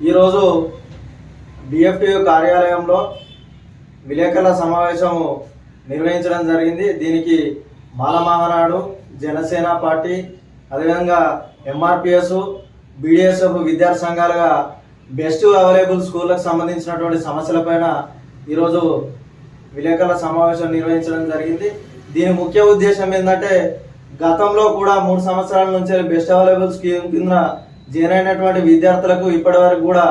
ఈరోజు డిఎఫ్టియు కార్యాలయంలో విలేకరుల సమావేశం నిర్వహించడం జరిగింది. దీనికి మాలమహానాడు జనసేన పార్టీ అదేవిధంగా ఎంఆర్పిఎస్ బీడిఎస్ఎఫ్ విద్యార్థి సంఘాలుగా బెస్ట్ అవైలబుల్ స్కూళ్ళకు సంబంధించినటువంటి సమస్యలపైన ఈరోజు విలేకరుల సమావేశం నిర్వహించడం జరిగింది. దీని ముఖ్య ఉద్దేశం ఏంటంటే గతంలో కూడా మూడు సంవత్సరాల నుంచి బెస్ట్ అవైలబుల్ స్కీమ్ కింద జాయిన్ అయినటువంటి విద్యార్థులకు ఇప్పటి వరకు కూడా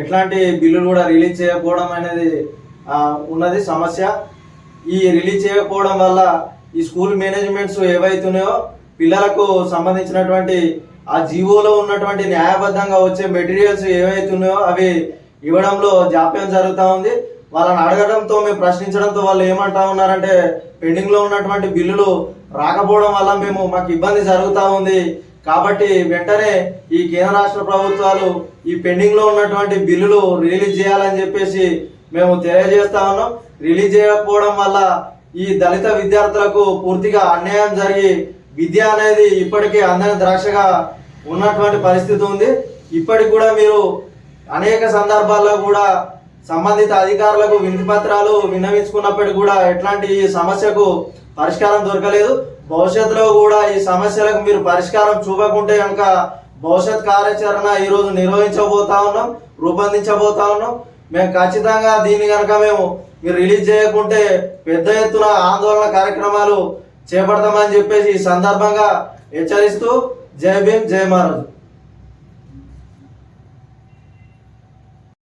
ఎట్లాంటి బిల్లులు కూడా రిలీజ్ చేయకపోవడం అనేది ఉన్నది సమస్య. ఈ రిలీజ్ చేయకపోవడం వల్ల ఈ స్కూల్ మేనేజ్మెంట్స్ ఏవైతున్నాయో పిల్లలకు సంబంధించినటువంటి ఆ జీవోలో ఉన్నటువంటి న్యాయబద్ధంగా వచ్చే మెటీరియల్స్ ఏవైతున్నాయో అవి ఇవ్వడంలో జాప్యం జరుగుతూ ఉంది. వాళ్ళని అడగడంతో మేము ప్రశ్నించడంతో వాళ్ళు ఏమంటా ఉన్నారంటే పెండింగ్లో ఉన్నటువంటి బిల్లులు రాకపోవడం వల్ల మేము మాకు ఇబ్బంది జరుగుతూ ఉంది. కాబట్టి వెంటనే ఈ కేంద్ర రాష్ట్ర ప్రభుత్వాలు ఈ పెండింగ్లో ఉన్నటువంటి బిల్లులు రిలీజ్ చేయాలని చెప్పేసి మేము తెలియజేస్తా ఉన్నాం. రిలీజ్ చేయకపోవడం వల్ల ఈ దళిత విద్యార్థులకు పూర్తిగా అన్యాయం జరిగి విద్య అనేది ఇప్పటికీ అందని ద్రాక్షగా ఉన్నటువంటి పరిస్థితి ఉంది. ఇప్పటికి కూడా మీరు అనేక సందర్భాల్లో కూడా సంబంధిత అధికారులకు వినతి పత్రాలు విన్నవించుకున్నప్పటికీ కూడా ఎట్లాంటి ఈ సమస్యకు పరిష్కారం దొరకలేదు. భవిష్యత్తులో కూడా ఈ సమస్యలకు మీరు పరిష్కారం చూపకుంటే కనుక భవిష్యత్ కార్యాచరణ ఈ రోజు నిర్వహించబోతా ఉన్నాం రూపొందించబోతా ఉన్నాం. మేము ఖచ్చితంగా దీన్ని కనుక మేము మీరు రిలీజ్ చేయకుంటే పెద్ద ఎత్తున ఆందోళన కార్యక్రమాలు చేపడతామని చెప్పేసి ఈ సందర్భంగా హెచ్చరిస్తూ జై భీమ్ జై మహారాజు.